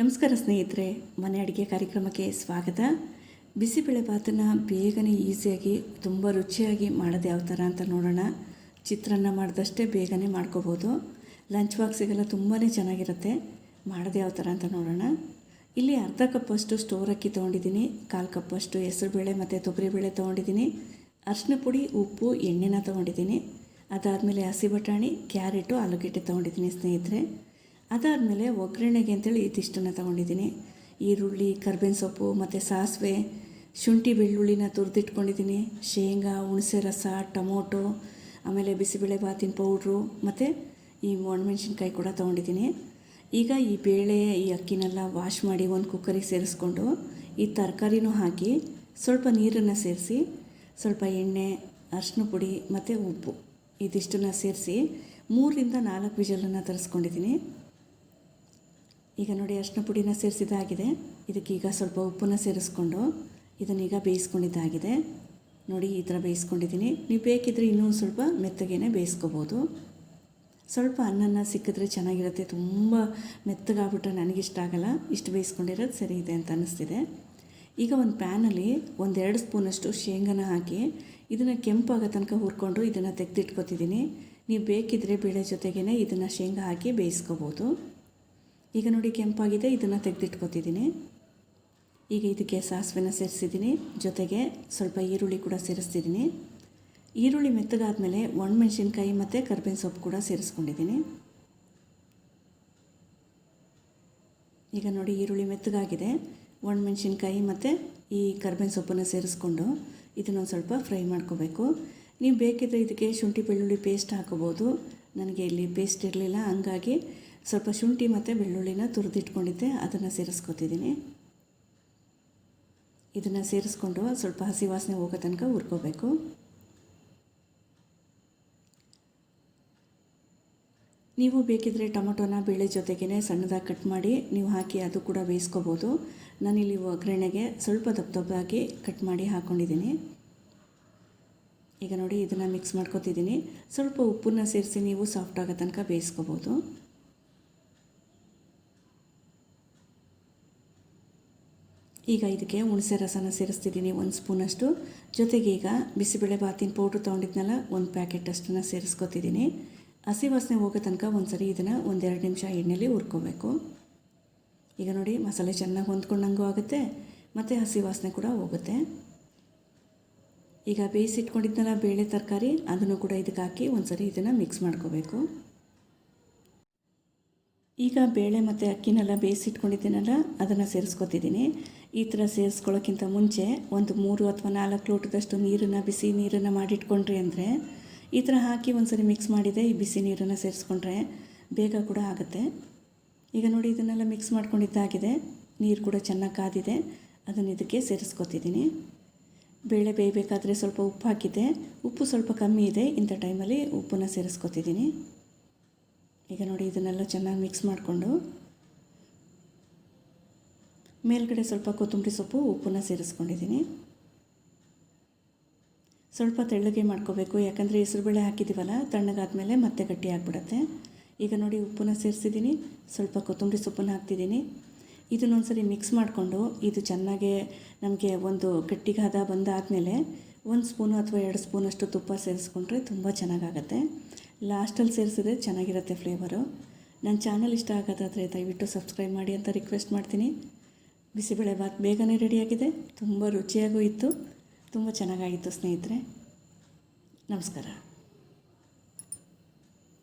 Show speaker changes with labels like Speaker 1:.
Speaker 1: ನಮಸ್ಕಾರ ಸ್ನೇಹಿತರೆ, ಮನೆ ಅಡುಗೆ ಕಾರ್ಯಕ್ರಮಕ್ಕೆ ಸ್ವಾಗತ. ಬಿಸಿಬೇಳೆಭಾತನ್ನು ಬೇಗನೆ ಈಸಿಯಾಗಿ, ತುಂಬ ರುಚಿಯಾಗಿ ಮಾಡೋದು ಯಾವ ಥರ ಅಂತ ನೋಡೋಣ. ಚಿತ್ರಾನ್ನ ಮಾಡಿದಷ್ಟೇ ಬೇಗನೆ ಮಾಡ್ಕೋಬೋದು. ಲಂಚ್ ಬಾಕ್ಸಿಗೆಲ್ಲ ತುಂಬಾ ಚೆನ್ನಾಗಿರುತ್ತೆ. ಮಾಡೋದು ಯಾವ ಥರ ಅಂತ ನೋಡೋಣ. ಇಲ್ಲಿ ಅರ್ಧ ಕಪ್ಪಷ್ಟು ಸ್ಟೋರ್ ಅಕ್ಕಿ ತೊಗೊಂಡಿದ್ದೀನಿ. ಕಾಲು ಕಪ್ಪಷ್ಟು ಹೆಸರುಬೇಳೆ ಮತ್ತು ತೊಗರಿಬೇಳೆ ತೊಗೊಂಡಿದ್ದೀನಿ. ಅರಿಶಿನ ಪುಡಿ, ಉಪ್ಪು, ಎಣ್ಣೆನ ತೊಗೊಂಡಿದ್ದೀನಿ. ಅದಾದಮೇಲೆ ಹಸಿ ಬಟಾಣಿ, ಕ್ಯಾರೆಟು, ಆಲೂಗೆಡ್ಡೆ ತೊಗೊಂಡಿದ್ದೀನಿ ಸ್ನೇಹಿತರೆ. ಅದಾದಮೇಲೆ ಒಗ್ಗರಣೆಗೆ ಅಂತೇಳಿ ಇದಿಷ್ಟನ್ನು ತೊಗೊಂಡಿದ್ದೀನಿ. ಈರುಳ್ಳಿ, ಕರ್ಬೇವಿನ ಸೊಪ್ಪು, ಮತ್ತು ಸಾಸಿವೆ, ಶುಂಠಿ ಬೆಳ್ಳುಳ್ಳಿನ ತುರಿದಿಟ್ಕೊಂಡಿದ್ದೀನಿ. ಶೇಂಗಾ, ಹುಣಸೆ ರಸ, ಟೊಮೊಟೊ, ಆಮೇಲೆ ಬಿಸಿಬೇಳೆ ಬಾತಿನ ಪೌಡ್ರು, ಮತ್ತು ಈ ಒಣಮೆಣ್ಸಿನ್ಕಾಯಿ ಕೂಡ ತೊಗೊಂಡಿದ್ದೀನಿ. ಈಗ ಈ ಬೇಳೆ, ಈ ಅಕ್ಕಿನೆಲ್ಲ ವಾಶ್ ಮಾಡಿ ಒಂದು ಕುಕ್ಕರಿಗೆ ಸೇರಿಸ್ಕೊಂಡು ಈ ತರಕಾರಿನೂ ಹಾಕಿ ಸ್ವಲ್ಪ ನೀರನ್ನು ಸೇರಿಸಿ, ಸ್ವಲ್ಪ ಎಣ್ಣೆ ಅರಿಶಿನ ಪುಡಿ, ಮತ್ತು ಉಪ್ಪು ಇದಿಷ್ಟನ್ನು ಸೇರಿಸಿ ಮೂರರಿಂದ ನಾಲ್ಕು ವಿಜಲನ್ನು ತರಿಸ್ಕೊಂಡಿದ್ದೀನಿ. ಈಗ ನೋಡಿ ಅರಿಶಿನ ಪುಡಿನ ಸೇರಿಸಿದ್ದಾಗಿದೆ. ಇದಕ್ಕೀಗ ಸ್ವಲ್ಪ ಉಪ್ಪನ್ನು ಸೇರಿಸ್ಕೊಂಡು ಇದನ್ನೀಗ ಬೇಯಿಸ್ಕೊಂಡಿದ್ದಾಗಿದೆ. ನೋಡಿ ಈ ಥರ ಬೇಯಿಸ್ಕೊಂಡಿದ್ದೀನಿ. ನೀವು ಬೇಕಿದ್ರೆ ಇನ್ನೂ ಸ್ವಲ್ಪ ಮೆತ್ತಗೇನೆ ಬೇಯಿಸ್ಕೋಬೋದು. ಸ್ವಲ್ಪ ಅನ್ನನ ಸಿಕ್ಕಿದ್ರೆ ಚೆನ್ನಾಗಿರುತ್ತೆ. ತುಂಬ ಮೆತ್ತಗಾಗ್ಬಿಟ್ರೆ ನನಗಿಷ್ಟ ಆಗಲ್ಲ. ಇಷ್ಟು ಬೇಯಿಸ್ಕೊಂಡಿರೋದು ಸರಿ ಇದೆ ಅಂತ ಅನ್ನಿಸ್ತಿದೆ ಈಗ ಒಂದು ಪ್ಯಾನಲ್ಲಿ ಒಂದೆರಡು ಸ್ಪೂನಷ್ಟು ಶೇಂಗಾನ ಹಾಕಿ ಇದನ್ನು ಕೆಂಪಾಗೋ ತನಕ ಹುರ್ಕೊಂಡು ಇದನ್ನು ತೆಗೆದಿಟ್ಕೊತಿದ್ದೀನಿ. ನೀವು ಬೇಕಿದ್ದರೆ ಬೇಳೆ ಜೊತೆಗೇ ಇದನ್ನು ಶೇಂಗಾ ಹಾಕಿ ಬೇಯಿಸ್ಕೋಬೋದು. ಈಗ ನೋಡಿ ಕೆಂಪಾಗಿದೆ, ಇದನ್ನು ತೆಗೆದಿಟ್ಕೊತಿದ್ದೀನಿ. ಈಗ ಇದಕ್ಕೆ ಸಾಸಿವೆನ ಸೇರಿಸಿದ್ದೀನಿ, ಜೊತೆಗೆ ಸ್ವಲ್ಪ ಈರುಳ್ಳಿ ಕೂಡ ಸೇರಿಸ್ತಿದ್ದೀನಿ. ಈರುಳ್ಳಿ ಮೆತ್ತಗಾದ್ಮೇಲೆ ಒಣಮೆಣ್ಸಿನ್ಕಾಯಿ ಮತ್ತು ಕರ್ಬೇವಿನ ಸೊಪ್ಪು ಕೂಡ ಸೇರಿಸ್ಕೊಂಡಿದ್ದೀನಿ. ಈಗ ನೋಡಿ ಈರುಳ್ಳಿ ಮೆತ್ತಗಾಗಿದೆ, ಒಣಮೆಣಸಿನ್ಕಾಯಿ ಮತ್ತು ಈ ಕರ್ಬೇವಿನ ಸೊಪ್ಪನ್ನು ಸೇರಿಸ್ಕೊಂಡು ಇದನ್ನೊಂದು ಸ್ವಲ್ಪ ಫ್ರೈ ಮಾಡ್ಕೋಬೇಕು. ನೀವು ಬೇಕಿದ್ದರೆ ಇದಕ್ಕೆ ಶುಂಠಿ ಬೆಳ್ಳುಳ್ಳಿ ಪೇಸ್ಟ್ ಹಾಕೋಬೋದು ನನಗೆ ಇಲ್ಲಿ ಪೇಸ್ಟ್ ಇರಲಿಲ್ಲ, ಹಂಗಾಗಿ ಸ್ವಲ್ಪ ಶುಂಠಿ ಮತ್ತು ಬೆಳ್ಳುಳ್ಳಿನ ತುರಿದಿಟ್ಕೊಂಡಿದ್ದೆ, ಅದನ್ನು ಸೇರಿಸ್ಕೊತಿದ್ದೀನಿ. ಇದನ್ನು ಸೇರಿಸ್ಕೊಂಡು ಸ್ವಲ್ಪ ಹಸಿ ವಾಸನೆ ಹೋಗೋ ತನಕ ಹುರ್ಕೋಬೇಕು. ನೀವು ಬೇಕಿದ್ದರೆ ಟೊಮೊಟೊನ ಬೇಳೆ ಜೊತೆಗೇ ಸಣ್ಣದಾಗಿ ಕಟ್ ಮಾಡಿ ನೀವು ಹಾಕಿ ಅದು ಕೂಡ ಬೇಯಿಸ್ಕೋಬೋದು. ನಾನಿಲ್ಲಿ ಒಗ್ಗರಣೆಗೆ ಸ್ವಲ್ಪ ದಪ್ಪ ದಪ್ಪಾಗಿ ಕಟ್ ಮಾಡಿ ಹಾಕ್ಕೊಂಡಿದ್ದೀನಿ ಈಗ ನೋಡಿ ಇದನ್ನು ಮಿಕ್ಸ್ ಮಾಡ್ಕೊತಿದ್ದೀನಿ. ಸ್ವಲ್ಪ ಉಪ್ಪನ್ನ ಸೇರಿಸಿ ನೀವು ಸಾಫ್ಟ್ ಆಗೋ ತನಕ ಬೇಯಿಸ್ಕೋಬೋದು. ಈಗ ಇದಕ್ಕೆ ಹುಣಸೆ ರಸನ ಸೇರಿಸ್ತಿದ್ದೀನಿ ಒಂದು ಸ್ಪೂನಷ್ಟು. ಜೊತೆಗೆ ಈಗ ಬಿಸಿಬೇಳೆ ಬಾತಿನ ಪೌಡ್ರ್ ತೊಗೊಂಡಿದ್ನಲ್ಲ, ಒಂದು ಪ್ಯಾಕೆಟ್ ಅಷ್ಟನ್ನು ಸೇರಿಸ್ಕೊತಿದ್ದೀನಿ. ಹಸಿ ವಾಸನೆ ಹೋಗೋ ತನಕ ಒಂದು ಸರಿ ಇದನ್ನು ಒಂದೆರಡು ನಿಮಿಷ ಎಣ್ಣೆಯಲ್ಲಿ ಹುರ್ಕೋಬೇಕು. ಈಗ ನೋಡಿ, ಮಸಾಲೆ ಚೆನ್ನಾಗಿ ಹೊಂದ್ಕೊಂಡಂಗೂ ಆಗುತ್ತೆ, ಮತ್ತು ಹಸಿ ವಾಸನೆ ಕೂಡ ಹೋಗುತ್ತೆ. ಈಗ ಬೇಯಿಸಿಟ್ಕೊಂಡಿದ್ನಲ್ಲ ಬೇಳೆ ತರಕಾರಿ, ಅದನ್ನು ಕೂಡ ಇದಕ್ಕೆ ಹಾಕಿ ಒಂದು ಸರಿ ಇದನ್ನು ಮಿಕ್ಸ್ ಮಾಡ್ಕೋಬೇಕು. ಈಗ ಬೇಳೆ ಮತ್ತು ಅಕ್ಕಿನೆಲ್ಲ ಬೇಯಿಸಿಟ್ಕೊಂಡಿದ್ದೀನಲ್ಲ, ಅದನ್ನು ಸೇರಿಸ್ಕೊತಿದ್ದೀನಿ. ಈ ಥರ ಸೇರಿಸ್ಕೊಳ್ಳೋಕ್ಕಿಂತ ಮುಂಚೆ ಒಂದು ಮೂರು ಅಥವಾ ನಾಲ್ಕು ಲೋಟದಷ್ಟು ನೀರನ್ನು, ಬಿಸಿ ನೀರನ್ನು ಮಾಡಿಟ್ಕೊಂಡ್ರಿ ಅಂದರೆ ಈ ಥರ ಹಾಕಿ ಒಂದು ಸರಿ ಮಿಕ್ಸ್ ಮಾಡಿದೆ ಈ ಬಿಸಿ ನೀರನ್ನು ಸೇರಿಸ್ಕೊಂಡ್ರೆ ಬೇಗ ಕೂಡ ಆಗುತ್ತೆ. ಈಗ ನೋಡಿ ಇದನ್ನೆಲ್ಲ ಮಿಕ್ಸ್ ಮಾಡ್ಕೊಂಡಿದ್ದಾಗಿದೆ ನೀರು ಕೂಡ ಚೆನ್ನಾಗಿ ಕಾದಿದೆ. ಅದನ್ನು ಇದಕ್ಕೆ ಸೇರಿಸ್ಕೊತಿದ್ದೀನಿ. ಬೇಳೆ ಬೇಯಬೇಕಾದ್ರೆ ಸ್ವಲ್ಪ ಉಪ್ಪು ಹಾಕಿದೆ ಉಪ್ಪು ಸ್ವಲ್ಪ ಕಮ್ಮಿ ಇದೆ. ಇಂಥ ಟೈಮಲ್ಲಿ ಉಪ್ಪನ್ನು ಸೇರಿಸ್ಕೊತಿದ್ದೀನಿ. ಈಗ ನೋಡಿ ಇದನ್ನೆಲ್ಲ ಚೆನ್ನಾಗಿ ಮಿಕ್ಸ್ ಮಾಡಿಕೊಂಡು ಮೇಲ್ಗಡೆ ಸ್ವಲ್ಪ ಕೊತ್ತಂಬರಿ ಸೊಪ್ಪು ಉಪ್ಪನ್ನು ಸೇರಿಸ್ಕೊಂಡಿದ್ದೀನಿ. ಸ್ವಲ್ಪ ತೆಳ್ಳಗೆ ಮಾಡ್ಕೋಬೇಕು, ಯಾಕಂದರೆ ಹೆಸರುಬೇಳೆ ಹಾಕಿದ್ದೀವಲ್ಲ ತಣ್ಣಗಾದ್ಮೇಲೆ ಮತ್ತೆ ಗಟ್ಟಿ ಆಗಿಬಿಡತ್ತೆ. ಈಗ ನೋಡಿ ಉಪ್ಪನ್ನ ಸೇರಿಸಿದ್ದೀನಿ, ಸ್ವಲ್ಪ ಕೊತ್ತಂಬರಿ ಸೊಪ್ಪನ್ನು ಹಾಕ್ತಿದ್ದೀನಿ. ಇದನ್ನೊಂದು ಸರಿ ಮಿಕ್ಸ್ ಮಾಡಿಕೊಂಡು, ಇದು ಚೆನ್ನಾಗೆ ನಮಗೆ ಒಂದು ಗಟ್ಟಿಗಾದ ಬಂದಾದಮೇಲೆ ಒಂದು ಸ್ಪೂನು ಅಥವಾ ಎರಡು ಸ್ಪೂನಷ್ಟು ತುಪ್ಪ ಸೇರಿಸ್ಕೊಂಡ್ರೆ ತುಂಬ ಚೆನ್ನಾಗಾಗತ್ತೆ. ಲಾಸ್ಟಲ್ಲಿ ಸೇರಿಸಿದ್ರೆ ಚೆನ್ನಾಗಿರುತ್ತೆ ಫ್ಲೇವರು ನನ್ನ ಚಾನಲ್ ಇಷ್ಟ ಆಗೋದಾದರೆ ದಯವಿಟ್ಟು ಸಬ್ಸ್ಕ್ರೈಬ್ ಮಾಡಿ ಅಂತ ರಿಕ್ವೆಸ್ಟ್ ಮಾಡ್ತೀನಿ. ಬಿಸಿಬೇಳೆ ಭಾತ್ ಬೇಗನೆ ರೆಡಿಯಾಗಿದೆ. ತುಂಬ ರುಚಿಯಾಗೂ ಇತ್ತು. ತುಂಬ ಚೆನ್ನಾಗಾಗಿತ್ತು ಸ್ನೇಹಿತರೆ. ನಮಸ್ಕಾರ.